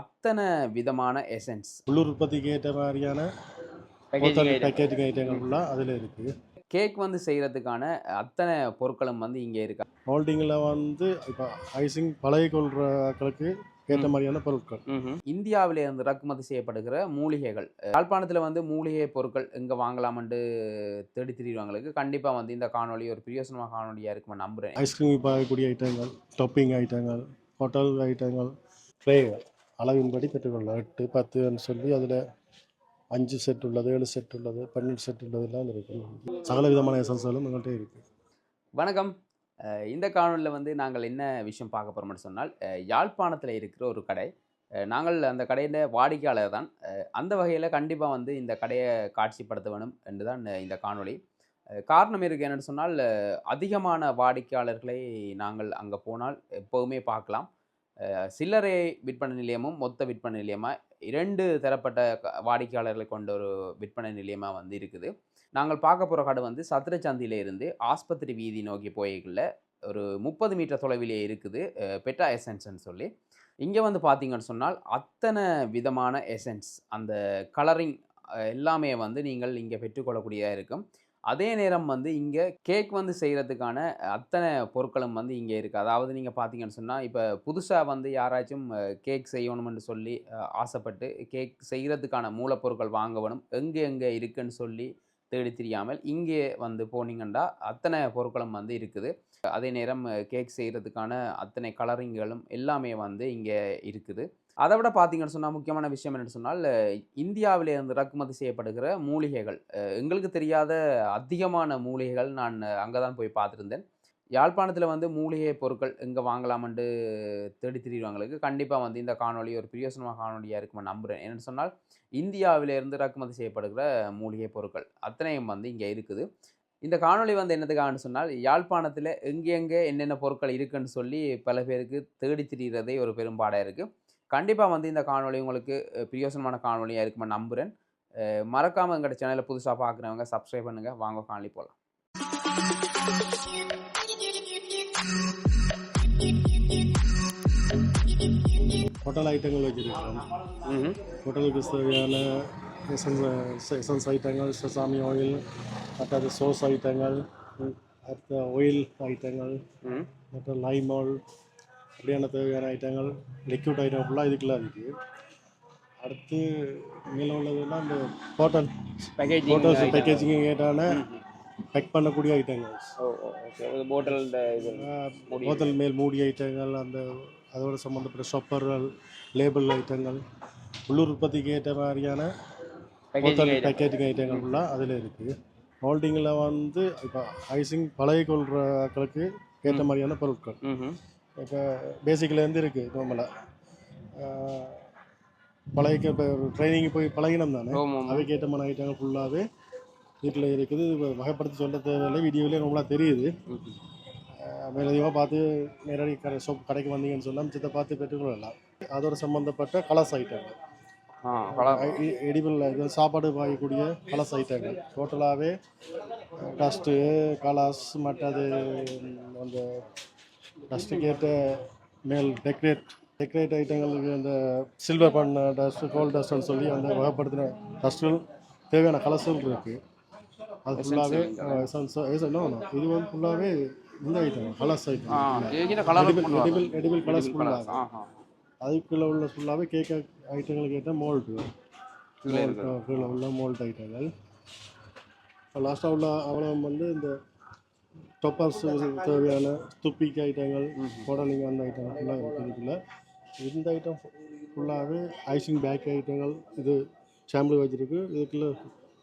அத்தனை விதமான எசன்ஸ் உள்ளூர் உற்பத்திக்கு ஏற்ற மாதிரியான பேக்கேஜிங் ஐட்டங்கள் ஃபுல்லாக அதில் இருக்குது கேக் வந்து செய்கிறதுக்கான அத்தனை பொருட்களும் வந்து இங்கே இருக்கா? மோல்டிங்கில் வந்து இப்போ ஐசிங் பழகி கொள்றவர்களுக்கு ஏற்ற மாதிரியான பொருட்கள். இந்தியாவிலே இருந்து இறக்குமதி செய்யப்படுகிற மூலிகைகள். யாழ்ப்பாணத்தில் வந்து மூலிகை பொருட்கள் எங்கே வாங்கலாம்னு தேடி திரிகிறவங்களுக்கு கண்டிப்பாக வந்து இந்த காணொளி ஒரு பிரியோசனமாக காணொலியாக இருக்குமா நம்புகிறேன் ஐஸ்கிரீம் பார்க்கக்கூடிய ஐட்டங்கள் டொப்பிங் ஐட்டங்கள் ஹோட்டல் ஐட்டங்கள் ட்ரேகள் அளவின்படி பெற்றுக்கொள்ளலாம். எட்டு பத்துன்னு சொல்லி அதில் அஞ்சு செட் உள்ளது ஏழு செட் உள்ளது பன்னெண்டு செட் உள்ளதெல்லாம் இருக்குது சகல விதமான எசன்ஸ்களும் எங்கள்கிட்ட இருக்குது வணக்கம். இந்த காணொலியில் வந்து நாங்கள் என்ன விஷயம் பார்க்க போகிறோம்னு சொன்னால் யாழ்ப்பாணத்தில் இருக்கிற ஒரு கடை. நாங்கள் அந்த கடையில் வாடிக்கையாளர் தான். அந்த வகையில் கண்டிப்பாக வந்து இந்த கடையை காட்சிப்படுத்த வேணும் என்று தான் இந்த காணொளி. காரணம் இருக்குது என்னென்னு சொன்னால் அதிகமான வாடிக்கையாளர்களை நாங்கள் அங்கே போனால் எப்போவுமே பார்க்கலாம். சில்லறை விற்பனை நிலையமும் மொத்த விற்பனை நிலையமாக இரண்டு தரப்பட்ட வாடிக்கையாளர்களை கொண்ட ஒரு விற்பனை நிலையமாக வந்து இருக்குது நாங்கள் பார்க்க போகிற கடை வந்து சத்திரச்சந்தியில இருந்து ஆஸ்பத்திரி வீதி நோக்கி போய்க்குள்ள ஒரு முப்பது மீட்டர் தொலைவிலே இருக்குது. பெட்டா எசன்ஸ்ன்னு சொல்லி. இங்கே வந்து பார்த்தீங்கன்னு சொன்னால் அத்தனை விதமான எசன்ஸ். அந்த கலரிங் எல்லாமே வந்து நீங்கள் இங்கே பெற்றுக்கொள்ளக்கூடியதாக இருக்கும். அதே நேரம் வந்து இங்கே கேக் வந்து செய்கிறதுக்கான அத்தனை பொருட்களும் வந்து இங்கே இருக்குது அதாவது நீங்கள் பார்த்தீங்கன்னு சொன்னால் இப்போ புதுசாக வந்து யாராச்சும் கேக் செய்யணும்னு சொல்லி ஆசைப்பட்டு கேக் செய்கிறதுக்கான மூலப்பொருட்கள் வாங்க வேணும் எங்கே எங்கே இருக்குன்னு சொல்லி தேடி தெரியாமல் இங்கே வந்து போனீங்கன்னா அத்தனை பொருட்களும் வந்து இருக்குது. அதே நேரம் கேக் செய்கிறதுக்கான அத்தனை கலரிங்களும் எல்லாமே வந்து இங்கே இருக்குது. அதை விட பார்த்தீங்கன்னு சொன்னால் முக்கியமான விஷயம் என்னென்னு சொன்னால் அஹ், இந்தியாவிலே இருந்து இறக்குமதி செய்யப்படுகிற மூலிகைகள். எங்களுக்கு தெரியாத அதிகமான மூலிகைகள் நான் அங்கே தான் போய் பார்த்துருந்தேன். யாழ்ப்பாணத்தில் வந்து மூலிகை பொருட்கள் எங்கே வாங்கலாம்னு தேடி திரிவாங்களுக்கு கண்டிப்பாக வந்து இந்த காணொலி ஒரு பிரியோசனமாக காணொலியாக இருக்குமா நம்புகிறேன் என்னென்னு சொன்னால் இந்தியாவிலேருந்து இறக்குமதி செய்யப்படுகிற மூலிகை பொருட்கள் அத்தனையும் வந்து இங்கே இருக்குது. இந்த காணொளி வந்து என்னதுக்காகன்னு சொன்னால் யாழ்ப்பாணத்தில் எங்கெங்கே என்னென்ன பொருட்கள் இருக்குன்னு சொல்லி பல பேருக்கு தேடி திரிகிறதே ஒரு பெரும்பாடாக இருக்குது கண்டிப்பாக வந்து இந்த காணொளி உங்களுக்கு பிரியோசனமான காணொலியாக இருக்குமா நம்புகிறேன் மறக்காமல் எங்களோட சேனலை புதுசாக பார்க்குறவங்க சப்ஸ்கிரைப் பண்ணுங்கள் வாங்க காணொளி போகலாம் ஹோட்டல் ஐட்டங்கள் வச்சுருக்கிறோம். ஹோட்டலுக்கு தேவையான எசன்ஸ் ஐட்டங்கள் செசாமி ஆயில் மற்றது சோஸ் ஐட்டங்கள் அடுத்த ஆயில் ஐட்டங்கள் மற்ற லைம் ஆயில் அப்படியான தேவையான ஐட்டங்கள் லிக்விட் ஐட்டம் ஃபுல்லாக இதுக்குள்ளே இருக்குது அடுத்து மேலே உள்ளதெல்லாம் இந்த ஹோட்டல் ஹோட்டல்ஸ் பேக்கேஜிங் ஏட்டான பேக் பண்ணக்கூடிய ஐட்டங்கள் போட்டல் போத்தல் மேல் மூடி ஐட்டங்கள் அந்த அதோட சம்மந்தப்பட்ட ஷொப்பர்கள் லேபிள் ஐட்டங்கள் உள்ளூர் உற்பத்திக்கு ஏற்ற மாதிரியான போத்தல் பேக்கேஜிங் ஐட்டங்கள் ஃபுல்லாக அதில் இருக்குது மோல்டிங்கில் வந்து இப்போ ஐசிங் பழகி கொள்றவர்களுக்கு ஏற்ற மாதிரியான பொருட்கள். இப்போ பேசிக்லேருந்து இருக்குது நார்மலாக பழகிக்க இப்போ ட்ரைனிங் போய் பழகினம் தானே? ஏற்ற மாதிரி ஐட்டங்கள் ஃபுல்லாகவே வீட்டில் இருக்குது. வகைப்படுத்தி சொல்ல தேவையில்லை வீடியோவிலே ரொம்பலாம் தெரியுது. மேலதிகமாக பார்த்து நேரடி கடை ஷாப் கடைக்கு வந்தீங்கன்னு சொன்னால் மிச்சத்தை பார்த்து பெற்றுக்கொள்ளலாம். அதோட சம்மந்தப்பட்ட கலர்ஸ் ஐட்டங்கள் எடிபிள் இது சாப்பாடு வாங்கக்கூடிய கலர்ஸ் ஐட்டங்கள் டோட்டலாகவே டஸ்ட்டு கலர்ஸ் மற்றது அந்த டஸ்ட்டுக்கு ஏற்ற மேல் டெக்கரேட் டெக்கரேட் ஐட்டங்களுக்கு அந்த சில்வர் பண்ண டஸ்ட்டு கோல்ட் டஸ்ட்னு சொல்லி அந்த வகைப்படுத்தின டஸ்ட்டுகள் தேவையான கலர்ஸும் இருக்குது அது ஃபுல்லாகவே இது வந்து ஃபுல்லாகவே இந்த item colours item edible edible colours ஃபுல்லாக அதுக்குள்ளே உள்ள ஃபுல்லாகவே கேக் ஐட்டங்களுக்கு ஏற்ற மோல்டு கீழே உள்ள மோல்ட் ஐட்டங்கள் லாஸ்ட்டாக உள்ள அவ்வளோ வந்து இந்த டொப்பர்ஸ் தேவையான துப்பிக்கு ஐட்டங்கள் உடலிங்க அந்த ஐட்டங்கள் ஃபுல்லாக இருக்குது இதுக்குள்ள. இந்த ஐட்டம் ஃபுல்லாகவே ஐசிங் பேக் ஐட்டங்கள் இது சாம்பிள் வச்சுருக்கு. இதுக்குள்ள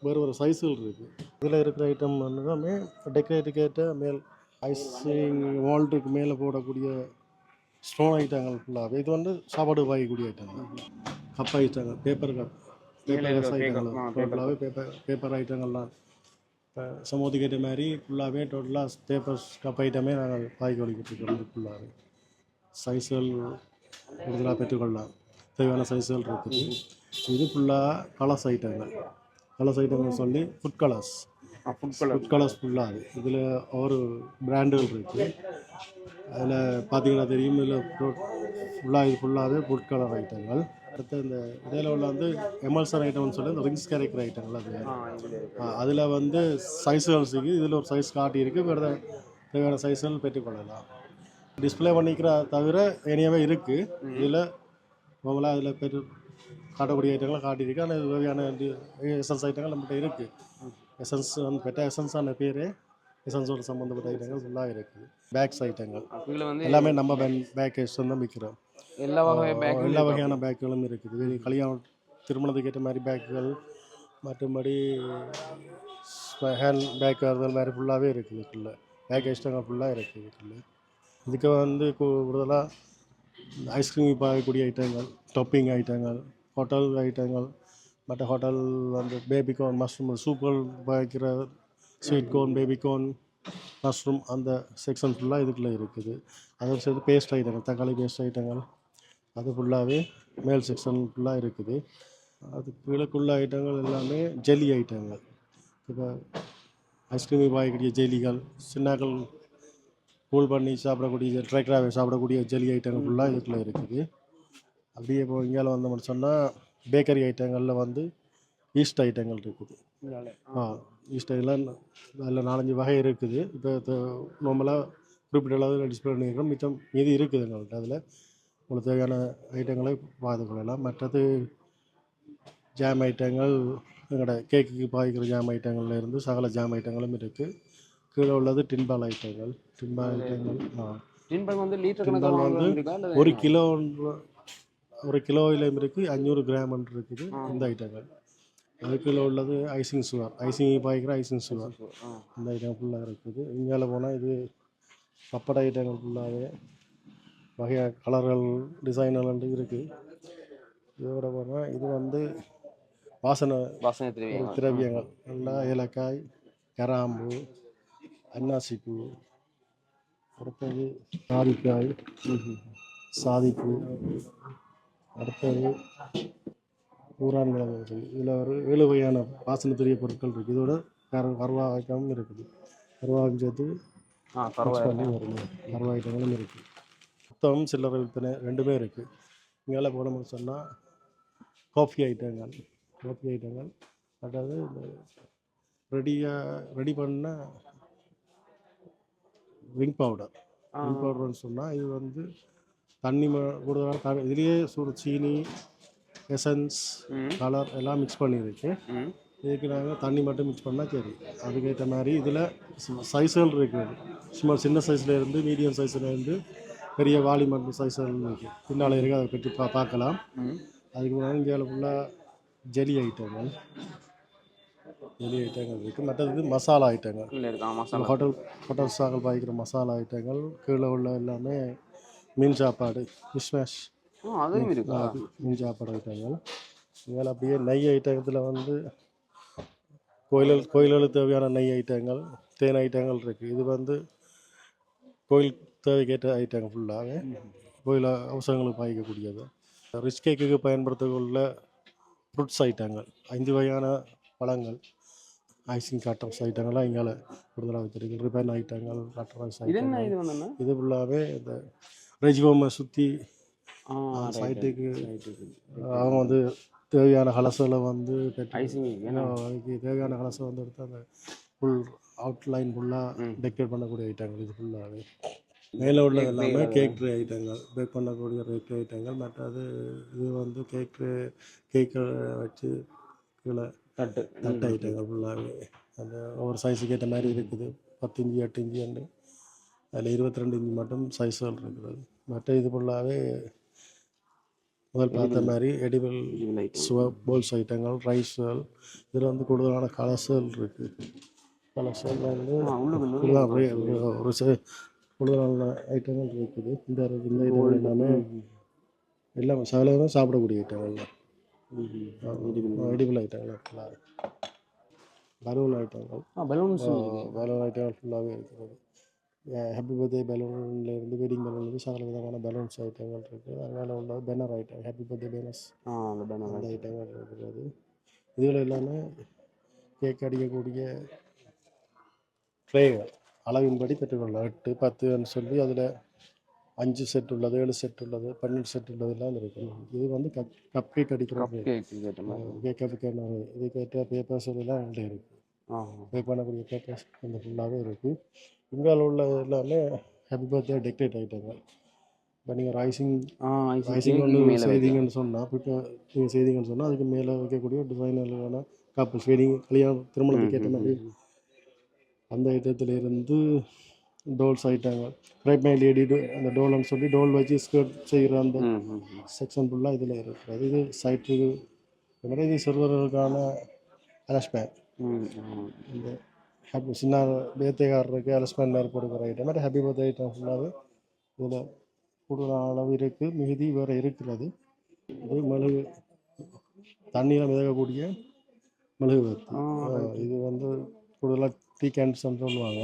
வேறு வேறு சைஸுகள் இருக்குது இதில் இருக்கிற ஐட்டம் எல்லாமே டெக்கரேட்டுக்கு ஏற்ற மேல் ஐசிங் வால்ட்டுக்கு மேலே போடக்கூடிய ஸ்டோன் ஐட்டங்கள் ஃபுல்லாகவே இது வந்து சாப்பாடு வாங்கக்கூடிய ஐட்டங்கள். கப் ஐட்டங்கள் பேப்பர் கப் பேப்பர் ஐட்டங்கள். டோட்டலாகவே பேப்பர் பேப்பர் ஐட்டங்கள்லாம் இப்போ சமூகத்துக்கு மாதிரி ஃபுல்லாகவே டோட்டலாக பேப்பர்ஸ் கப் ஐட்டமே நாங்கள் கொடுக்கிட்டு இருக்கிறோம் ஃபுல்லாகவே சைஸ்கள் கூடுதலாக பெற்றுக்கொள்ளலாம். தேவையான சைஸ்கள் இருக்குது. இது ஃபுல்லாக கலர்ஸ் ஐட்டங்கள் கலர்ஸ் ஐட்டங்கள் சொல்லி ஃபுட் கலர்ஸ் ஃபுட் கலர்ஸ் ஃபுல்லாக இதில் ஒரு பிராண்டுகள் இருக்குது அதில் பார்த்தீங்கன்னா தெரியும் இதில் ஃபுல்லாக இது ஃபுல்லாகவே ஃபுட் கலர் ஐட்டங்கள் அடுத்து இந்த இடையில உள்ள வந்து எமல்சன் ஐட்டம்னு சொல்லி இந்த ரிங்ஸ் கேரக்டர் ஐட்டங்கள் அது. அதில் வந்து சைஸுகள் இருக்குது இதில் ஒரு சைஸ் காட்டி இருக்குது வேறு தேவையான சைஸ்கள் பெற்றுக்கொள்ளலாம் டிஸ்ப்ளே பண்ணிக்கிற தவிர ஏனியாவே இருக்குது இதில் நம்மளாம் அதில் பெற்று காட்டக்கூடிய ஐட்டங்களை காட்டியிருக்கு. ஆனால் தேவையான எசன்ஸ் ஐட்டங்கள் நம்மகிட்ட இருக்குது எசன்ஸ் வந்து பெட்ட எசன்ஸான பேர் எசன்ஸோட சம்மந்தப்பட்ட ஐட்டங்கள் ஃபுல்லாக இருக்குது பேக்ஸ் ஐட்டங்கள் இதுல வந்து எல்லாமே நம்ம பேக் தான் விற்கிறோம் எல்லா வகை பேக் எல்லா வகையான பேக்குகளும் இருக்குது. கல்யாணம் திருமணத்துக்கு ஏற்ற மாதிரி பேக்குகள் மற்றபடி ஹேண்ட் பேக் அது மாதிரி ஃபுல்லாகவே இருக்குது இதுக்குள்ள. பேக் ஐட்டங்கள் ஃபுல்லாக இருக்குது இதுக்குள்ள. இதுக்கு வந்து கூடுதலாக ஐஸ்கிரீம் பார்க்கக்கூடிய ஐட்டங்கள் டொப்பிங் ஐட்டங்கள் ஹோட்டல் ஐட்டங்கள் பட் ஹோட்டல் வந்து பேபிகார்ன் மஷ்ரூம் சூப்பர் வைக்கிற sweet corn baby corn mushroom அந்த செக்ஷன் ஃபுல்லாக இதுக்குள்ளே இருக்குது. அதை சேர்த்து பேஸ்ட் ஐட்டங்கள் தக்காளி பேஸ்ட் ஐட்டங்கள் அது ஃபுல்லாகவே மேல் செக்ஷன் ஃபுல்லாக இருக்குது. அது கீழக்குள்ள ஐட்டங்கள் எல்லாமே ஜெல்லி ஐட்டங்கள் இப்போ ஐஸ்கிரீம் வாங்கக்கூடிய ஜெல்லிகள் சின்னாக்கள் கூல் பண்ணி சாப்பிடக்கூடிய ட்ரைக்ராவே சாப்பிடக்கூடிய ஜெல்லி ஐட்டங்கள் ஃபுல்லாக இதுக்குள்ளே இருக்குது. அப்படியே இப்போ இங்கே வந்தோம்னு சொன்னால் பேக்கரி ஐட்டங்களில் வந்து ஈஸ்ட் ஐட்டங்கள் இருக்குது. ஆ. ஈஸ்ட் எல்லாம் அதில் நாலஞ்சு வகை இருக்குது. இப்போ நார்மலாக குறிப்பிட்ட அளவு டிஸ்பிளே பண்ணியிருக்கோம் மிச்சம் மீதி இருக்குது எங்கள்கிட்ட அதில் உங்களுக்கு தேவையான ஐட்டங்களை பார்த்து கொள்ளலாம் மற்றது ஜாம் ஐட்டங்கள் எங்களோட கேக்குக்கு பாய்க்கிற ஜாம் ஐட்டங்கள்ல இருந்து சகல ஜாம் ஐட்டங்களும் இருக்குது கீழே உள்ளது டின்பால் ஐட்டங்கள். டின்பால் ஐட்டங்கள் ஆ. டின்பல் வந்து லிட்டர் வந்து ஒரு கிலோ ஒரு கிலோவிலும் இருக்குது அஞ்சூறு கிராம் இருக்குது. இந்த ஐட்டங்கள். அதுக்குள்ள உள்ளது ஐசிங் சுகர் ஐசிங் பாய்க்கிற ஐசிங் சுகர். இந்த ஐட்டம் ஃபுல்லாக இருக்குது. இங்கே போனால் இது பப்படை ஐட்டங்கள் ஃபுல்லாகவே வகையாக கலர்கள் வந்து இருக்குது இதோட போனால் இது வந்து வாசனை வாசனை திரவியங்கள். எல்லாம் ஏலக்காய் கராம்பு அன்னாசிப்பூ அடுத்தது சாதிக்காய் சாதிப்பூ. அடுத்தது ஊரான் மிளகு இருக்குது இதில் ஒரு ஏழு வகையான வாசனை தெரிய பொருட்கள் இருக்குது இதோட கர கருவாய்க்கமும் இருக்குது. கருவாகம் சேர்த்து பண்ணி கருவா ஐட்டங்களும் இருக்குது மொத்தம் சில்லறை விற்பனை ரெண்டுமே இருக்குது இங்கெல்லாம் போனோம்னு சொன்னால் காஃபி ஐட்டங்கள் காஃபி ஐட்டங்கள். அதாவது இந்த ரெடியாக ரெடி பண்ண ரிங் பவுடர். ரிங் பவுடர்னு சொன்னால் இது வந்து தண்ணி ம- கூடுதலாக த இதுலேயே சூடு சீனி எசன்ஸ் கலர் எல்லாம் மிக்ஸ் பண்ணியிருக்கு. இதுக்கு நாங்கள் தண்ணி மட்டும் மிக்ஸ் பண்ணால் சரி. அதுக்கேற்ற மாதிரி இதில் சைஸ்கள் இருக்குது. சும்மா சின்ன சைஸ்ல இருந்து மீடியம் சைஸ்ல இருந்து பெரிய வாலிமண்ட் சைஸ்கள் இருக்குது பின்னால் இருக்குது அதை பற்றி பா பார்க்கலாம். அதுக்கு முன்னாடி இங்கே ஃபுல்லாக ஜெலி ஐட்டங்கள் ஜெலி ஐட்டங்கள் இருக்குது மற்றது மசாலா ஐட்டங்கள் ஹோட்டல் ஹோட்டல் சாக்கள் பாய்க்கிற மசாலா ஐட்டங்கள் கீழே உள்ள எல்லாமே மீன் சாப்பாடு அதுவும் இருக்கா? மீன் சாப்பாடு ஐட்டங்கள். இதில் அப்படியே நெய் ஐட்டத்தில் வந்து கோயில்கள் கோயில்களுக்கு தேவையான நெய் ஐட்டங்கள் தேன் ஐட்டங்கள் இருக்குது இது வந்து கோயில் தேவைக்கேற்ற ஐட்டங்கள் ஃபுல்லாகவே கோயில் அவசரங்களுக்கு பாய்க்கக்கூடியது ரிச் கேக்குக்கு பயன்படுத்தக்கூடிய ஃப்ரூட்ஸ் ஐட்டங்கள் ஐந்து வகையான பழங்கள் ஐசிங் காட்டர்ஸ் ஐட்டங்கள்லாம் இங்கே கூடுதலாக வச்சிருக்கு ரிப்பன் ஐட்டங்கள் காட்டர்ஸ் ஐட்டங்கள். இது ஃபுல்லாகவே இந்த ரெஜிபோமை சுற்றி சைட்டுக்கு அவங்க வந்து தேவையான கலசலை வந்து அதுக்கு தேவையான கலசை வந்து எடுத்து அந்த ஃபுல் அவுட்லைன் ஃபுல்லாக. டெக்கரேட் பண்ணக்கூடிய ஐட்டங்கள் இது ஃபுல்லாகவே மேலே உள்ள எல்லாமே கேக் ட்ரே ஐட்டங்கள் பேக் பண்ணக்கூடிய கேக் ஐட்டங்கள் மற்றது இது வந்து கேக் ட்ரே கேக்கை வச்சு கீழே தட்டு. தட்டு ஐட்டங்கள் ஃபுல்லாகவே அந்த ஒவ்வொரு சைஸுக்கு ஏற்ற மாதிரி இருக்குது. பத்து இஞ்சி எட்டு இஞ்சி அண்டு அதில் இருபத்தி ரெண்டு இஞ்சி மட்டும் சைஸ்கள் இருக்குது மற்ற இது ஃபுல்லாகவே முதல் பார்த்த மாதிரி எடிபிள் சுவ போல்ஸ் ஐட்டங்கள் ரைஸ்கள் இதில் வந்து கூடுதலான கலர்ஸ்கள் இருக்குது கலர்ஸ்கள் வந்து ஒரு- கூடுதலான ஐட்டங்கள் இருக்குது. இந்த இந்த ஐட்டங்கள் எல்லாமே எல்லாம் சகலமே சாப்பிடக்கூடிய ஐட்டங்கள் தான். எடிபிள் ஐட்டங்கள் ஃபுல்லாக பலூன் ஐட்டங்கள் பலூன் ஐட்டங்கள் ஃபுல்லாகவே இருக்கிறது. ஹாப்பி பர்த்டே பலூன்ல இருந்து வெட்டிங் பலூன்லேருந்து சகல விதமான பலூன்ஸ் ஐட்டங்கள் இருக்குது அதனால் உள்ள banner item happy birthday banners அந்த பேனர் அந்த ஐட்டங்கள் இருக்கிறது இதுகள் எல்லாமே கேக் அடிக்கக்கூடிய ட்ரேகள் அளவின்படி பெற்றுக்கொள்ளலாம். எட்டு பத்துன்னு சொல்லி அதில் அஞ்சு செட் உள்ளது ஏழு செட் உள்ளது பன்னெண்டு செட் உள்ளது எல்லாம் இருக்கு இது வந்து கப் கப் கேக் அடிக்கிற கேக் கப்புக்கான இது கேட்ட பேப்பர்ஸ் எல்லாம் என்கிட்ட இருக்குது ஆ பே பண்ணக்கூடிய பேப்பர்ஸ் இந்த ஃபுல்லாகவே இருக்குது இங்கால உள்ள எல்லாமே ஹாப்பி பர்த்டே டெக்கரேட் ஆகிட்டாங்க இப்போ நீங்கள் ரைசிங் ரைசிங் ஒன்று செய்தீங்கன்னு சொன்னால் இப்போ நீங்கள் செய்தீங்கன்னு சொன்னால் அதுக்கு மேலே வைக்கக்கூடிய டிசைனர்களான கப்பல்ஸ் வெட்டிங் கல்யாணம் திருமணத்துக்கு ஏற்ற மாதிரி அந்த ஐட்டத்துல இருந்து டோல்ஸ் ஆயிட்டாங்க. ரைட் மை லேடி அந்த டோல்னு சொல்லி டோல் வச்சு ஸ்கர்ட் செய்கிற அந்த. செக்ஷன் ஃபுல்லாக இதில் இருக்கிறது. இது சைட்டுக்கு இந்த மாதிரி இது சிறுவர்களுக்கான ம். இந்த ஹாப்பி சின்ன பேத்தைக்காரருக்கு அலஸ்பேன் மாதிரி கொடுக்குற ஐட்டம் மாதிரி ஹாப்பி பர்த்டே ஐட்டம் ஃபுல்லாகவே இதில் கூடுதல் அளவு இருக்குது மிகுதி வேறு இருக்கிறது. இது மெழுகு தண்ணியில் மிதக்கக்கூடிய மெழுகு வத்தி. இது வந்து கூடுதலாக டீ கேன்ஸ்ன்னு சொல்லுவாங்க.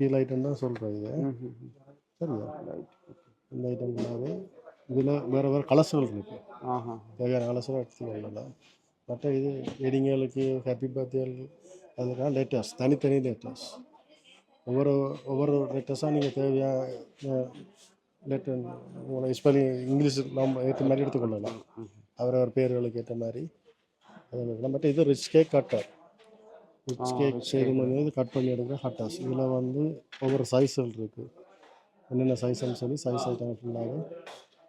டீ லைட்டன் தான் சொல்கிறேன் இது. சரியா. இந்த ஐட்டம் ஃபுல்லாகவே இதில் வேறு வேறு கலர்ஸ்கள் இருக்குது தேவையான கலர்ஸ்லாம் எடுத்துக்கொள்ளலாம். மற்ற இது வெடிங்களுக்கு ஹாப்பி பர்த்டே அதெல்லாம் லேட்டஸ்ட் தனித்தனி லேட்டஸ்ட் ஒவ்வொரு ஒவ்வொரு லேட்டஸ்ட்டாக நீங்கள் தேவையான லேட்ட உங்களை ஸ்பெல்லிங் இங்கிலீஷ் நம்ம ஏற்ற மாதிரி எடுத்துக்கொள்ளலாம். அவரவர் பேர்களுக்கு ஏற்ற மாதிரி. இருக்கலாம் பட் இது rich cake cutter rich cake செய்யணும் இது கட் பண்ணி எடுக்கிற ஹட்டாஸ் இதில் வந்து ஒவ்வொரு சைஸ்கள் இருக்குது என்னென்ன சைஸ்ன்னு சொல்லி சைஸ் ஐட்டம் ஃபுல்லாகவே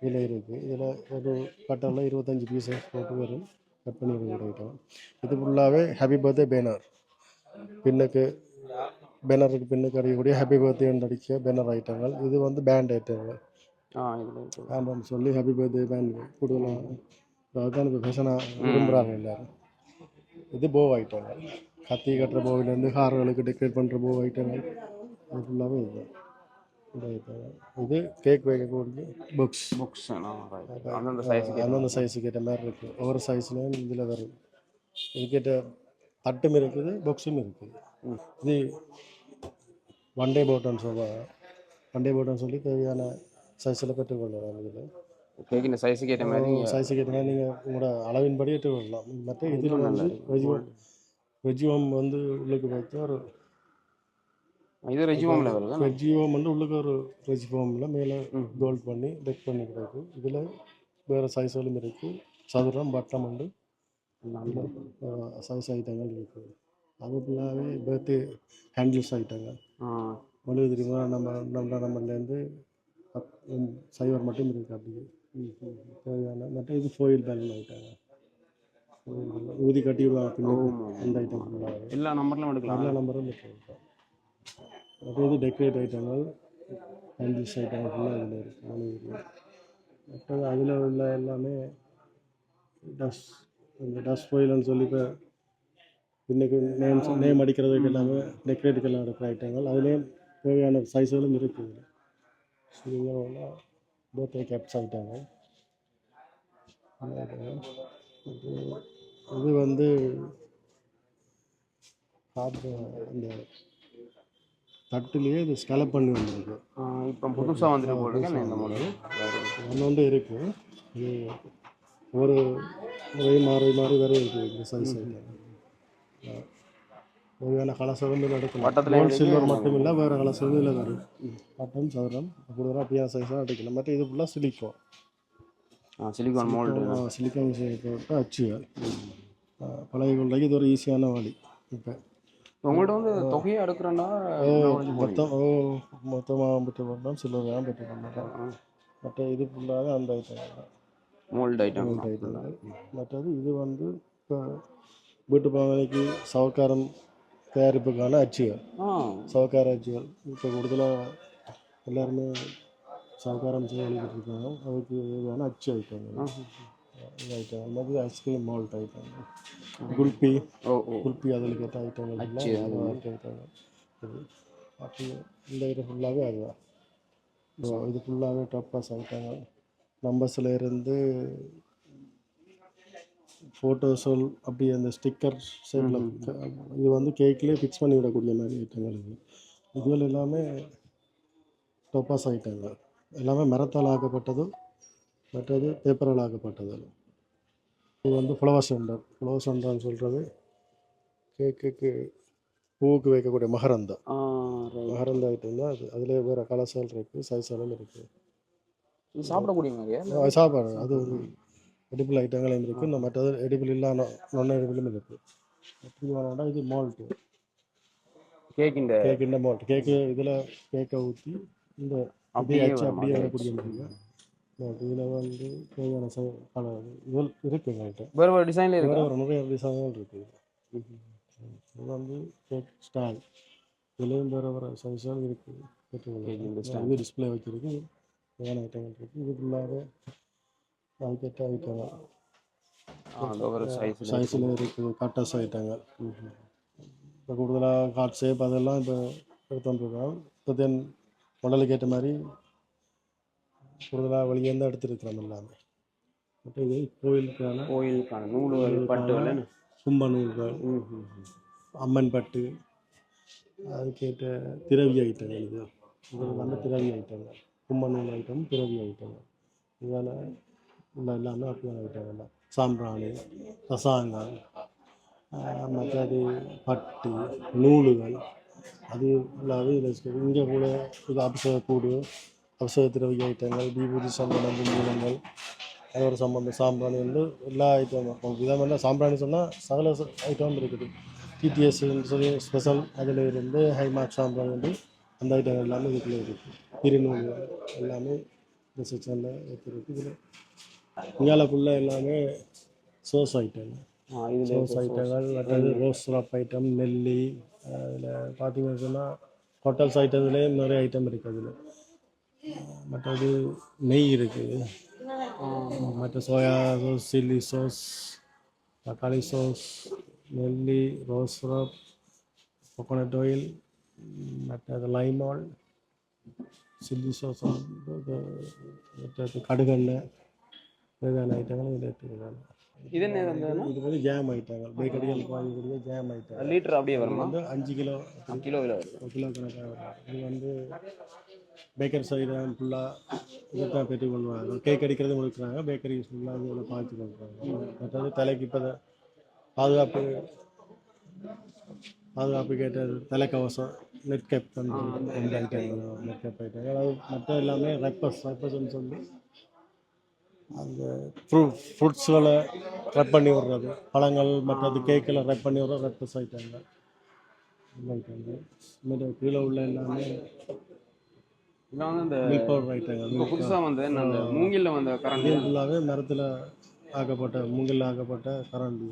இதில் இருக்குது இதில் ஒரு கட்டரில் இருபத்தஞ்சி பீசஸ் போட்டு வரும் கட் பண்ணி எடுக்கிற ஐட்டம் இது ஃபுல்லாகவே ஹாப்பி பர்த்டே பேனர் பின்னுக்கு பேனருக்கு பின்னுக்கு அடிக்கக்கூடிய ஹாப்பி பர்த்டே அடிக்க பேனர் ஐட்டங்கள் இது வந்து பேண்ட் ஐட்டங்கள் ஆ இதில் இருக்கு. பேண்ட்னு சொல்லி ஹாப்பி பர்த்டே பேண்ட் கூடுதலாக அதுதான் இப்போ ஃபேஷனாக விரும்புகிறாங்க எல்லாரும். இது போ ஐட்டங்கள் கத்தி கட்டுற போவிலேருந்து ஹார்களுக்கு டெக்கரேட் பண்ணுற போ ஐட்டங்கள் அது ஃபுல்லாகவே இது. இந்த ஐட்டங்கள் இது கேக் வைக்கக்கூடிய புக்ஸ் புக்ஸ் அந்தந்த சைஸுக்கு அந்தந்த சைஸுக்கு ஏற்ற மாதிரி இருக்குது ஒவ்வொரு சைஸ்லேயும் இதில் வரும். இதுக்கேற்ற தட்டும் இருக்குது பாக்ஸும் இருக்குது. இது ஒன் டே போட்டோன்னு சொல்லுவாங்க ஒன் டே போட்டோன்னு சொல்லி தேவையான சைஸில் பெற்றுக்கொள்ளலாம் இதில். இந்த சைஸுக்கு ஏற்ற மாதிரி சைஸுக்கு ஏற்ற மாதிரி நீங்கள் உங்களோட அளவின்படி ஏற்றுக்கொள்ளலாம். மற்ற இதில் வந்து வெஜிவம் வெஜிவம் வந்து உள்ளுக்கு வைக்க ஒரு இது ரெஜிமோமில் வருது வெஜிவம் வந்து உள்ளுக்கு ஒரு வெஜிஃபார்மில் மேலே. கோல்ட் பண்ணி டெக் பண்ணி கிடக்கு. இதில் வேறு சைஸ்களும் இருக்குது சதுரம் வட்டம் உண்டு சைஸ் ஐட்டங்கள் இருக்குது. அது ஃபுல்லாகவே பர்த்டே ஹேண்டில்ஸ் ஐட்டங்கள். மொழி தெரியுமா நம்ம நம்ம நம்பர்லேருந்து சைவர் மட்டும் இருக்குது அப்படி. தேவையான மற்ற இது ஃபோயில் பேனல் ஐட்டங்க ஊதி கட்டி விடுவாங்க பின்னாடி. அந்த ஐட்டம் ஃபுல்லாகவே எல்லா நம்பர்லையும் எடுக்கலாம். நல்ல நம்பரும் மற்ற இது டெக்கரேட் ஐட்டங்கள் ஹேண்டில்ஸ் ஐட்டங்கள் ஃபுல்லாக இதில் இருக்குது மற்றது அதில் உள்ள எல்லாமே டஸ்ட் இந்த டஸ்ட் ஃபோயில்னு சொல்லி இப்போ இன்னைக்கு நேம் நேம் அடிக்கிறதுக்கு எல்லாமே டெக்கரேட்டுக்கெல்லாம் இருக்கிற ஐட்டங்கள் அதுலேயும் தேவையான சைஸ்களும் இருக்குது இதுங்க பர்த்டே கேப்ஸ் இந்த ஐட்டங்கள். இது- வந்து காப்பு அந்த தட்டுலேயே இது ஸ்கலப் பண்ணி வந்திருக்கு. இப்போ புதுசாக வந்துட்டு போட்டுருக்கேன் இந்த மாடல் ஒன்று இருக்குது இது ஒரு ஒரே மாறி மாறி வேறு இருக்குது இந்த சைஸ் இதில் எடுக்கலாம் வட்டத்துல கோல்ட் சில்வர் மட்டும் இல்லை வேறு கலசரம் இதில் வரும். வட்டம் சதுரம் கூடுதலாக அப்படியே சைஸாக எடுக்கலாம் மற்ற இது ஃபுல்லாக சிலிக்கோன் ஆ சிலிகான் மோல்டு சிலிக்கான் போட்டு அச்சுகள். பழைய கொள்ளைக்கு இது ஒரு ஈஸியான வழி. இப்போ உங்கள்ட்ட வந்து தொகையை எடுக்கிறேன்னா மொத்தம் ஓ மொத்தமாக பெற்று பண்ணலாம் சில்லறையாக பெற்று பண்ணலாம் மற்ற இது ஃபுல்லாக அந்த ஐட்டம் மோல்டு ஐட்டம் ஐட்டங்கள் மற்றது இது வந்து இப்போ வீட்டு பாவனைக்கு சவக்காரம் தயாரிப்புக்கான அச்சுகள். சவக்கார அச்சுகள். இப்போ கூடுதலாக எல்லாருமே சவக்காரம் செய்ய வழிகிட்டு இருக்காங்க அதுக்கு தேவையான அச்சு ஐட்டங்கள் ஐட்டம் மாதிரி ஐஸ்கிரீம் மால்ட் ஐட்டங்கள் குல்பி. குல்பி அதில் கேட்ட ஐட்டங்கள் ஐட்டங்கள் அப்படி இந்த இது ஃபுல்லாகவே அதுதான். இது ஃபுல்லாகவே டாப் கிளாஸ் ஐட்டங்கள் நம்பர்ஸில் இருந்து ஃபோட்டோஸும் அப்படி அந்த ஸ்டிக்கர் சைடில் இது வந்து கேக்லேயே ஃபிக்ஸ் பண்ணி விடக்கூடிய மாதிரி ஐட்டங்கள் இது. இதுகள் எல்லாமே டொப்பாஸ் ஐட்டங்கள் எல்லாமே மரத்தால் ஆக்கப்பட்டது மற்றது பேப்பரால் ஆக்கப்பட்டது இது வந்து ஃப்ளவர் சென்டர் ஃப்ளவர் சென்டர்னு சொல்கிறது கேக்குக்கு பூவுக்கு வைக்கக்கூடிய மகரந்தம் மகரந்த ஐட்டம் தான் அது. அதில் வேறு கலர்ஸ்கள் இருக்குது சைஸ்களும் இருக்குது இது சாப்பிடக்கூடிய மாதிரியா? சாப்பாடு. அது ஒரு எடிபிள் ஐட்டங்களும் இருக்குது இந்த மற்றது எடிபிள் இல்லாத நான் எடிபிளும் இருக்குது வேணும்னா இது மால்ட்டு கேக் இந்த கேக் இந்த மால்ட் கேக்கு இதில் கேக்கை ஊற்றி இந்த அப்படியே அப்படியே வரக்கூடிய மாதிரிங்க இதில் வந்து தேவையான கலர் இது இருக்குது எங்கள்கிட்ட. வேற ஒரு டிசைன்ல வேறு இருக்கு ஒரு நிறைய டிசைன்கள் இருக்குது இது வந்து கேக் ஸ்டால் இதுலேயும் வேறு வேறு சைஸ்கள் இருக்குது. இது டிஸ்பிளே வச்சிருக்கு தேவையான ஐட்டங்கள் இருக்குது இது ஃபுல்லாகவே அதுக்கேற்ற ஐட்டங்கள் சைஸ் சைஸில் இருக்குது கட்டஸ் ஐட்டங்கள் இப்போ கூடுதலாக ஷேப் அதெல்லாம் இப்போ எடுத்துட்டுருக்கோம். இப்போ தென் மாடலுக்கு ஏற்ற மாதிரி கூடுதலாக வெளியேருந்து எடுத்துருக்கிறோம் எல்லாமே. அப்போ இது கோயிலுக்கான கோயிலுக்கான நூல்கள் பட்டுகள் கும்ப நூல்கள் அம்மன் பட்டு அதுக்கேற்ற திரவிய ஐட்டங்கள் இது. இது வந்து திரவிய ஐட்டங்கள். கும்பநூல் ஐட்டம் திரவிய ஐட்டங்கள் இதில் உள்ள எல்லாமே அப்படியான ஐட்டங்கள் சாம்பிராணி ரசாங்கம் மற்றது பட்டு நூலுகள். அது ஃபுல்லாகவே இதில் இங்கே கூட இது அபிஷேக கூடு அபிஷேக திரவிய ஐட்டங்கள் விபூதி சந்தனம் மூலங்கள் ஒரு சம்பந்தம். சாம்பிராணி வந்து எல்லா ஐட்டமும் விதமெல்லாம் சாம்பிராணி சொன்னால் சகல ஐட்டம் இருக்குது. டிடிஎஸ் சொல்லி ஸ்பெஷல் அதில் இருந்து ஹைமார்க் சாம்பிராணி வந்து அந்த ஐட்டங்கள் எல்லாமே இதுக்குள்ளே இருக்குது திருநூல் எல்லாமே இந்த செக்ஷனில் இருக்குது இதில் இங்காலக்குள்ளே எல்லாமே சோஸ் ஐட்டம் இதுல சோஸ் ஐட்டங்கள் மற்றது ரோஸ் சிரப் ஐட்டம் நெல்லி அதில் பார்த்தீங்கன்னு சொன்னால் ஹோட்டல்ஸ் ஐட்டத்துலேயே நிறைய ஐட்டம் இருக்குது அதில். மற்றது நெய் இருக்குது மற்ற சோயா சோஸ் சில்லி சோஸ் தக்காளி சோஸ் நெல்லி ரோஸ் சிரப் கோகோனட் ஆயில் மற்றது லைம் ஆயில் சில்லி மற்றது கடுகெண்ணெய் தேவையான ஐட்டங்களும் எடுத்துக்கிறாங்க இது என்ன இது வந்து? ஜாம் ஐட்டங்கள். பேக்கரிகளுக்கு வாங்கக்கூடிய ஜாம் ஐட்டம் லிட்டர் அப்படியே வருமா? வந்து அஞ்சு கிலோ. வருது. ஒரு கிலோ கணக்காக வரும். இது வந்து பேக்கர் சைடு ஃபுல்லாக இதை தான் பெற்றுக் கொள்வாங்க. கேக் அடிக்கிறது கொடுக்குறாங்க பேக்கரி ஃபுல்லாக இதில் பாய்ச்சி கொடுக்குறாங்க மற்றது தலைக்கு இப்போ பாதுகாப்பு பாதுகாப்பு கேட்டது தலைக்கவசம் நெட் கேப் அந்த ஐட்டங்கள் நெட் கேப் ஐட்டங்கள் அது மற்ற எல்லாமே ரெப்பர்ஸ் ரெப்பர்ஸ்னு சொல்லி அந்த ஃப்ரூட் ஃப்ரூட்ஸ்களை ரெப் பண்ணி விடுறது. பழங்கள் மற்றது கேக்கில் ரெப் பண்ணி விடுற ரெப்பர்ஸ் ஐட்டங்கள் ஐட்டங்கள் கீழே உள்ள எல்லாமே இதான் வந்து அந்த வந்து வந்த கரண்ட் ஃபுல்லாகவே மரத்தில் ஆக்கப்பட்ட மூங்கில் ஆக்கப்பட்ட கரண்டி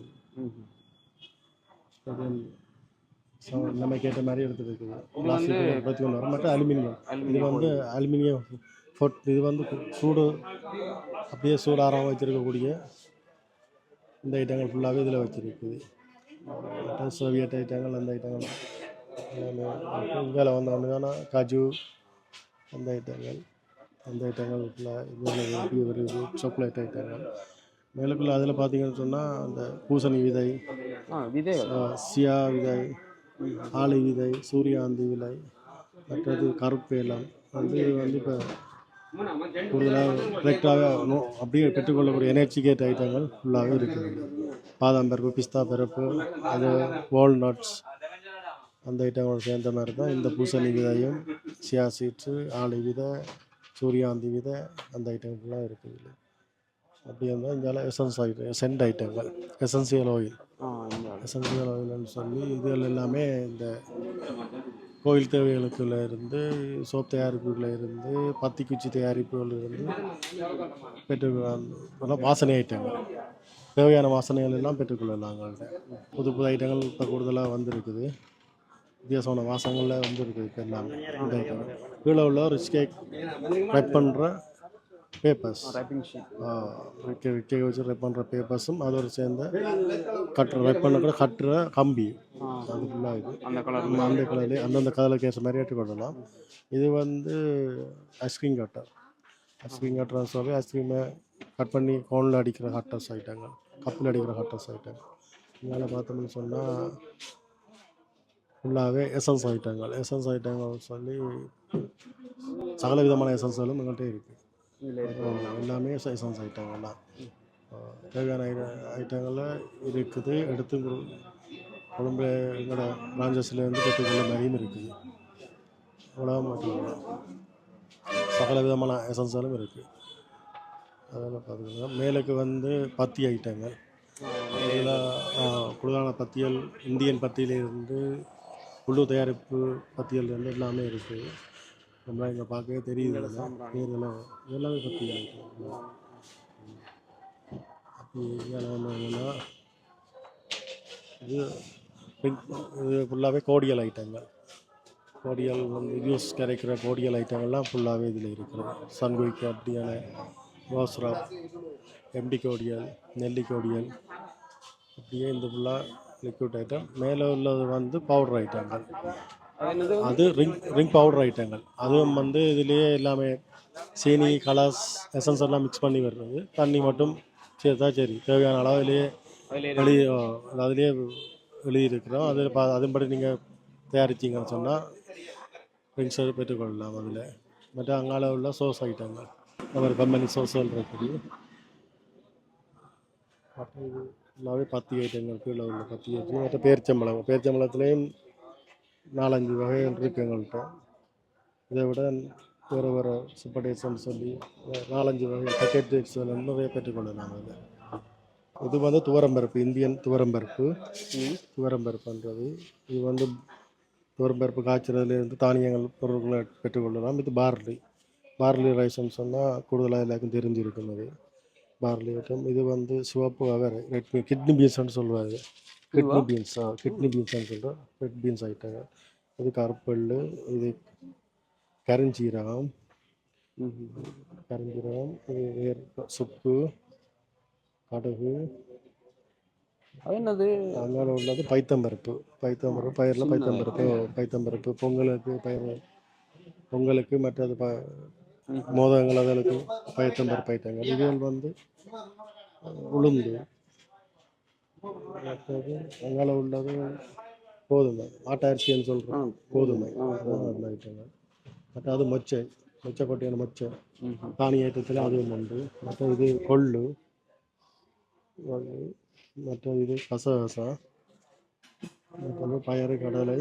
ச- நம்ம கேட்ட மாதிரி எடுத்து இருக்குது. இருபத்தி ஒன்று வரும் மட்டும் அலுமினியம். இது வந்து அலுமினியம் ஃபோட் இது வந்து சூடு அப்படியே சூடாரம் வச்சிருக்கக்கூடிய இந்த ஐட்டங்கள் ஃபுல்லாகவே இதில் வச்சிருக்குது. மற்ற சோவியட் ஐட்டங்கள் அந்த ஐட்டங்கள். இங்கே வந்தோன்னா காஜு அந்த ஐட்டங்கள். அந்த ஐட்டங்கள் ஃபுல்லாக வருது சாக்லேட் ஐட்டங்கள். மேலுக்குள்ள அதில் பார்த்தீங்கன்னு சொன்னால் அந்த பூசணி விதை சியா விதை ஆளி விதை சூரியாந்தி விலை மற்றது கருப்பேலம் வந்து வந்து இப்போ கூடுதலாக கரெக்டாகவே அப்படியே பெற்றுக்கொள்ளக்கூடிய எனர்ஜிகேட் ஐட்டங்கள் ஃபுல்லாகவே இருக்குது. பாதாம் பருப்பு பிஸ்தா பருப்பு அது வால்நட்ஸ் அந்த ஐட்டங்களோட சேர்ந்த மாதிரி தான் இந்த பூசணி விதையும் சியா சீட்ஸு ஆளி விதை சூரியாந்தி விதை அந்த ஐட்டம் ஃபுல்லாக இருக்குது. அப்படி இருந்தால் இந்த எசன்ஸ் ஐட்டம் சென்ட் ஐட்டங்கள் எசன்சியல் ஆயில் ஆ ஆயில்னு சொல்லி இதுகள் எல்லாமே இந்த கோயில் தேவைகளுக்குள்ள இருந்து சோப் தயாரிப்புகளில் இருந்து பத்தி குச்சி தயாரிப்புகள் இருந்து பெற்றுக்கொள்ள வாசனை ஐட்டங்கள். தேவையான வாசனைகள் எல்லாம் பெற்றுக்கொள்ளலாம் எங்கள்கிட்ட புது புது ஐட்டங்கள் இப்போ கூடுதலாக வந்திருக்குது. வித்தியாசமான வாசங்களில் வந்துருக்குது இப்போ எல்லாமே. இந்த ஐட்டங்கள் கீழே உள்ள ரிச் கேக் ரெப் பண்ணுற பேப்பர்ஸ் ரேப்பிங் ஷீட் வச்சு ரெப் பண்ணுற பேப்பர்ஸும் அதோடு சேர்ந்த கட்டுற ரெப் பண்ண கூட கட்டுற கம்பி. அது ஃபுல்லாக இது. அந்த கலர் அந்த கலர்லேயே அந்தந்த கலருக்கு ஏற்ற மாதிரி ஏற்றுக்கொள்ளலாம் இது வந்து ஐஸ்கிரீம் கட்டர் ஐஸ்கிரீம் கட்டர் சொல்லி ஐஸ்கிரீமை கட் பண்ணி கோனில் அடிக்கிற ஹட்டர்ஸ் ஐட்டங்கள் கப்பில் அடிக்கிற ஹட்டர்ஸ் ஐட்டங்கள் இதனால் பார்த்தோம்னு சொன்னால் ஃபுல்லாகவே எசன்ஸ் ஐட்டங்கள் எசன்ஸ் ஐட்டங்கள் சொல்லி சகல விதமான எசன்ஸ்களும் எங்கள்கிட்ட இருக்குது எல்லாமே எசன்ஸ் ஐட்டங்கள் தான். அஹ் தேவையான ஐட்டங்களில் இருக்குது. எடுத்து கொழும்பு எங்களோட பிரான்ச்சஸ்லேருந்து பெற்றுக்கொள்ள மாதிரியும் இருக்குது. அவ்வளோ இல்லை. சகல விதமான எசன்ஸ்களும் இருக்குது அதெல்லாம் பார்த்துக்கோங்க மேலுக்கு வந்து பத்தி ஐட்டங்கள். இதில் குழுதான பத்தியல் இந்தியன் பத்தியிலிருந்து உள்ளூர் தயாரிப்பு பத்தியல் இருந்து எல்லாமே இருக்குது நம்ம இங்கே பார்க்கவே தெரியுது இதெல்லாம் எல்லாமே ஐட்டம் அப்படி என்னன்னா இது இது ஃபுல்லாகவே கோடியல் ஐட்டங்கள் கோடியல் வந்து யூஸ் கிடைக்கிற கோடியல் ஐட்டங்கள்லாம் ஃபுல்லாகவே இதில் இருக்கிறது சன்குய்க்கு அப்படியான ரோஸ்ராப் எம்டி கோடியல் நெல்லி கோடியல் அப்படியே இந்த ஃபுல்லாக லிக்விட் ஐட்டம் மேலே உள்ளது வந்து பவுடர் ஐட்டங்கள் அது ரிங் ரிங் பவுடர் ஐட்டங்கள் அதுவும் வந்து இதுலேயே எல்லாமே சீனி கலர்ஸ் எசன்ஸ் எல்லாம் மிக்ஸ் பண்ணி வர்றது. தண்ணி மட்டும் சேர்த்தா சரி. தேவையான அளவுலேயே அதில் அதுலேயே வெளியிருக்கிறோம். அது பா அதன்படி நீங்கள் தயாரிச்சிங்கன்னு சொன்னால் ட்ரிங்க்ஸ் பெற்றுக்கொள்ளலாம் அதில். மற்ற அங்கால உள்ள சோர்ஸ் ஐட்டங்கள் நம்ம கம்பெனி சோர்ஸ்கள் இருக்குது. மற்ற இது ஃபுல்லாகவே பத்தி ஐட்டங்கள் கீழே உள்ள பத்தி ஐட்டம் மற்ற பேரிச்சம்பழம். பேரிச்சம்பழத்துலேயும் நாலஞ்சு வகைகள் இருக்குது எங்கள்கிட்ட இதை விட வேறு வேறு சூப்பர் டேட்ஸ்னு சொல்லி நாலஞ்சு வகை பேக்கெட் டேட்ஸ் நிறைய பெற்றுக்கொள்ளலாம் அதில் இது. வந்து துவரம்பருப்பு இந்தியன் துவரம்பருப்பு. துவரம்பருப்புன்றது இது வந்து துவரம்பருப்பு காய்ச்சறதுலேருந்து தானியங்கள் பொருட்களை பெற்றுக்கொள்ளலாம் இது பார்லி. பார்லி ரைஸ்ன்னு சொன்னால் கூடுதலாக எல்லாருக்கும் தெரிஞ்சிருக்கும் அது. Barley item. இது வந்து சிவப்பு அவரை ரெட் கிட்னி பீன்ஸ்னு சொல்லுவாங்க. கிட்னி பீன்ஸ் கிட்னி பீன்ஸ்னு சொல்கிறோம் ரெட் பீன்ஸ் ஐட்டங்கள் இது கருப்பெள்ளு இது கருஞ்சீரகம். கருஞ்சீரகம் இது வேர் சுப்பு கடுகு. என்னது? அங்கால உள்ளது பைத்தம்பருப்பு. பைத்தம்பருப்பு பயிரில் பைத்தம்பருப்பு பைத்தம்பருப்பு பொங்கலுக்கு பயிர் பொங்கலுக்கு மற்றது ப மோதகங்கள் அதற்கு பைத்தம்பருப்பு ஐட்டங்கள் இதுகள் வந்து உளுந்து மற்றது அங்கால உள்ளது கோதுமை ஆட்டாரிசின்னு சொல்கிறோம் கோதுமை அந்த ஐட்டங்கள் மற்ற அது மொச்சை. மொச்சை. கொட்டையான மொச்சை தானிய ஐட்டத்தில் அதுவும் உண்டு. மற்ற இது கொள்ளு. மற்ற இது கசகசா. மற்றது பயறு கடலை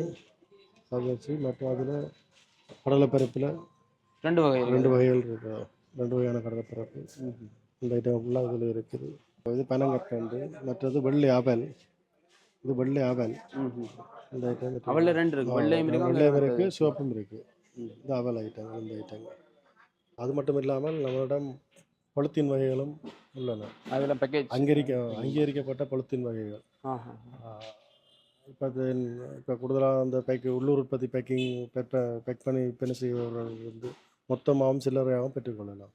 பகச்சி மற்ற அதில் கடலைப்பருப்பில் ரெண்டு வகை. ரெண்டு வகைகள் இருக்கு. ரெண்டு வகையான கடலைப்பருப்பு. இந்த ஐட்டம் ஃபுல்லாக இதில் இருக்குது. இது பனங்கற்கண்டு மற்றது வெள்ளை அவல். இது வெள்ளை ம்ஹும். இந்த ஐட்டம் அவல்ல ரெண்டு இருக்கு. வெள்ளையும் இருக்கு. வெள்ளையும் அங்க இருக்குது சிவப்பும் இருக்குது இந்த அவல் ஐட்டங்கள் இந்த ஐட்டங்கள் அது மட்டும் இல்லாமல் நம்மளிடம் பொலித்தீன் வகைகளும் உள்ளன. அதுல பேக்கேஜ் அங்கீகரிக்க அங்கீகரிக்கப்பட்ட பொலித்தீன் வகைகள். இப்போ இப்போ கூடுதலாக அந்த பேக் உள்ளூர் உற்பத்தி பேக்கிங் பேக் பேக் பண்ணி விற்பனை செய்பவர்கள் வந்து மொத்தமாகவும் சில்லறையாகவும் பெற்றுக்கொள்ளலாம்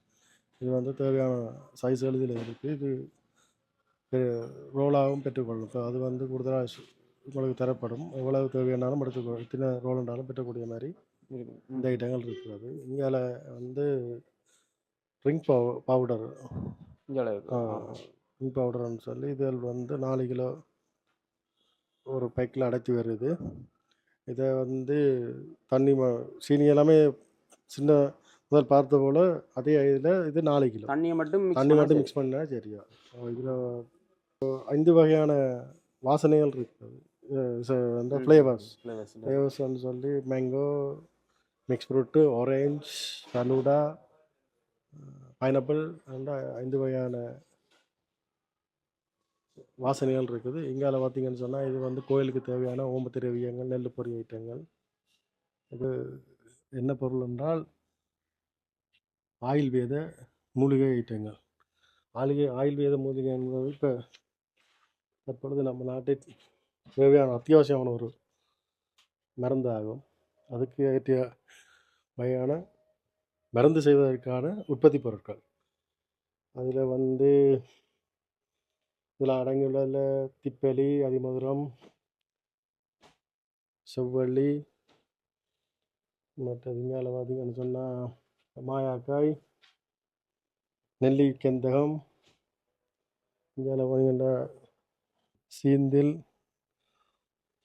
இது வந்து தேவையான சைஸ்கள் இதில் இருக்குது இது ரோலாகவும் பெற்றுக்கொள்ளலாம் இப்போ அது வந்து கூடுதலாக உங்களுக்கு தரப்படும். எவ்வளவு தேவையானாலும் எடுத்துக்கொள்ள எத்தனை ரோல் இருந்தாலும் பெற்றக்கூடிய மாதிரி இந்த ஐட்டங்கள் இருக்கிறது. இங்கே வந்து ட்ரிங்க் பவு பவுடர். ட்ரிங்க் பவுடர்னு சொல்லி இதில் வந்து நாலு கிலோ ஒரு பேக்கில் அடைச்சி வருது. இதை வந்து தண்ணி ம- சீனி எல்லாமே சின்ன முதல் பார்த்த போல் அதே இதில் இது நாலு கிலோ. தண்ணியை மட்டும் தண்ணி மட்டும். மிக்ஸ் பண்ணால் சரியா. இதில் ஐந்து வகையான வாசனைகள் இருக்குது. அந்த ஃப்ளேவர்ஸ். ஃப்ளேவர்ஸ்னு சொல்லி mango mix fruit orange falooda pineapple அந்த ஐந்து வகையான வாசனைகள் இருக்குது. இங்கால பார்த்தீங்கன்னு சொன்னால் இது வந்து கோயிலுக்கு தேவையான ஓம திரவியங்கள் நெல் பொரி ஐட்டங்கள். இது என்ன பொருள் என்றால் ஆயுர்வேத மூலிகை ஐட்டங்கள். ஆயுர்வே ஆயுர்வேத மூலிகை என்பது இப்போ தற்பொழுது நம்ம நாட்டில் தேவையான அத்தியாவசியமான ஒரு மருந்தாகும். அதுக்கு ஏற்றிய வகையான மருந்து செய்வதற்கான உற்பத்தி பொருட்கள். அதில் வந்து இதில் அடங்கியுள்ள திப்பலி அதிமதுரம் செவ்வள்ளி மற்றது மேலே பார்த்தீங்கன்னு சொன்னால் மாயாக்காய் நெல்லிக்கந்தகம் இங்கே பார்த்தீங்கன்னா சீந்தில்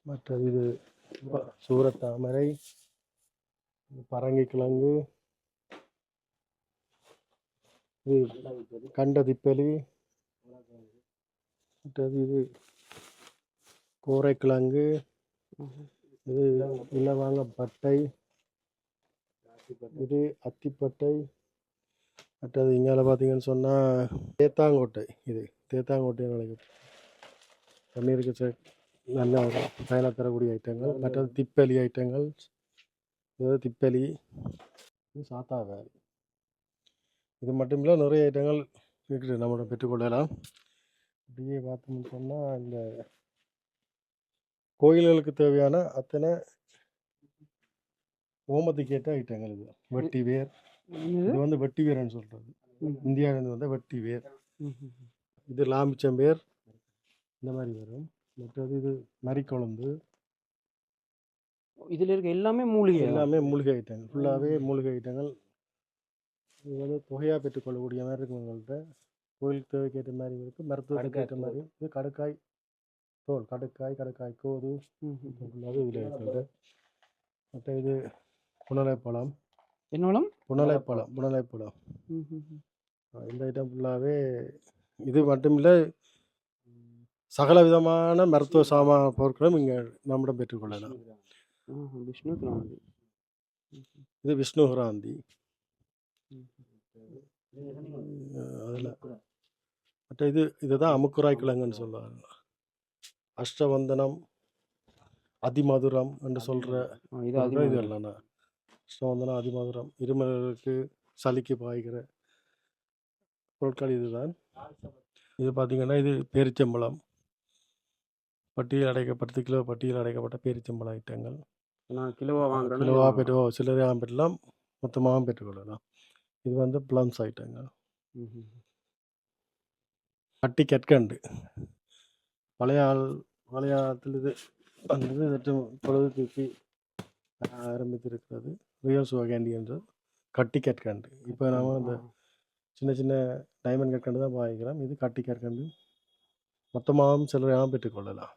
மற்றது இது சூரத்தாமரை பரங்கி பரங்கிக்கிழங்கு இது கண்டதிப்பலி மற்றது இது கோரைக்கிழங்கு இது இலவாங்க பட்டை இது அத்திப்பட்டை மற்றது இங்கால பார்த்தீங்கன்னு சொன்னால் தேத்தாங்கோட்டை இது தேத்தாங்கோட்டை நினைக்கிறேன். தண்ணீருக்கு சே நல்ல பயனை தரக்கூடிய ஐட்டங்கள். மற்றது திப்பலி ஐட்டங்கள். இது திப்பலி இது சாத்தா வேலி. இது மட்டும் இல்லை நிறைய ஐட்டங்கள் இருக்குது நம்மளோட பெற்றுக்கொள்ளலாம் அப்படியே பார்த்தோம்னு சொன்னால் இந்த கோயில்களுக்கு தேவையான அத்தனை ஓமத்துக்கு ஏற்ற ஐட்டங்கள் இது. வெட்டி வேர். இது வந்து வெட்டி வேர்னு சொல்கிறது இந்தியாவிலேருந்து வந்த வெட்டி வேர். இது லாமிச்சம்பேர் இந்த மாதிரி வரும். மற்றது இது மறிக்குழம்பு இதுல இருக்க எல்லாமே மூலிகை எல்லாமே மூலிகை ஐட்டங்கள். ஃபுல்லாகவே மூலிகை ஐட்டங்கள். இது வந்து தொகையாக பெற்றுக்கொள்ளக்கூடிய மாதிரி இருக்கும் உங்கள்கிட்ட கோயிலுக்கு தேவைக்கு ஏற்ற மாதிரி இருக்குது மருத்துவத்துக்கு ஏற்ற மாதிரி இது கடுக்காய் தோல். கடுக்காய் கடுக்காய் கோது. ஃபுல்லாகவே இதில் இருக்குது மற்ற இது புனலைப்பழம். என்னவளம் புனலைப்பழம். புனலைப்பழம். அஹ் இந்த ஐட்டம் ஃபுல்லாகவே இது மட்டும் இல்லை சகல விதமான மருத்துவ சாமான பொருட்களும் இங்கே நம்மிடம் பெற்றுக்கொள்ளலாம். விஷ்ணு கிராந்தி இது விஷ்ணு கிராந்தி அதில் மற்ற இது இதுதான் அமுக்குராய் கிழங்குன்னு சொல்லுவாங்க. அஷ்டவந்தனம் அதிமதுரம் என்று சொல்கிற இது இது இல்லைண்ணா அஷ்டவந்தனம் அதிமதுரம் இருமலுக்கு சளிக்கு பாய்கிற பொருட்கள் இதுதான். இது பார்த்தீங்கன்னா இது பேரிச்சம்பழம். பட்டியல் அடைக்க பத்து கிலோ பட்டியல் அடைக்கப்பட்ட பேரிச்சம்பழ ஐட்டங்கள். நான் கிலோவா வாங்குறேன் கிலோவாக பெற்று சில்லறையாக பெற்றலாம் மொத்தமாகவும் பெற்றுக்கொள்ளலாம். இது வந்து ப்ளம்ஸ் ஐட்டங்கள். கட்டி கற்கண்டு. பழைய ஆள் பழைய காலத்தில் இது வந்தது சற்று பொழுது தூக்கி ஆரம்பித்திருக்கிறது. ரியல் சுவகேண்டி என்று கட்டி கற்கண்டு. இப்போ நாம இந்த சின்ன சின்ன டைமண்ட் கற்கண்டு தான் பாய்க்கிறோம் இது கட்டி கற்கண்டு. மொத்தமாகவும் சில்லறையாகவும் பெற்றுக்கொள்ளலாம்.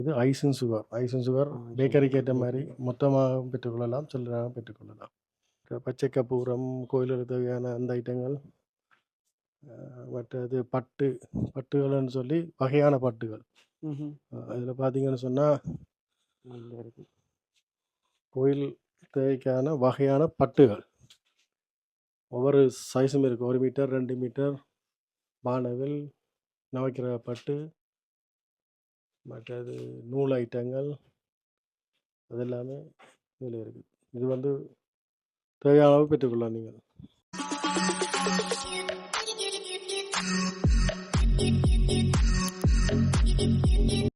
இது சுகர். ஐசன் சுகர் ஆ, ஐசன் பேக்கரிக்கு ஏற்ற சுகர். மாதிரி மொத்தமாகவும் பெற்றுக்கொள்ளலாம் சில்லறையாகவும் பெற்றுக்கொள்ளலாம். பச்சை கற்பூரம் கோயிலுக்கு தேவையான அந்த ஐட்டங்கள் மற்றது பட்டு பட்டுகள்னு சொல்லி வகையான பட்டுகள். அதில் பார்த்தீங்கன்னு சொன்னால் கோயில் தேவைக்கான வகையான பட்டுகள். ஒவ்வொரு சைஸும் இருக்குது ஒரு மீட்டர் ரெண்டு மீட்டர் வானவில் நவக்கிரக பட்டு மற்றது நூல் ஐட்டங்கள் அது எல்லாமே இதில் இருக்குது இது வந்து தேவையான அளவு பெற்றுக்கொள்ளலாம் நீங்கள்.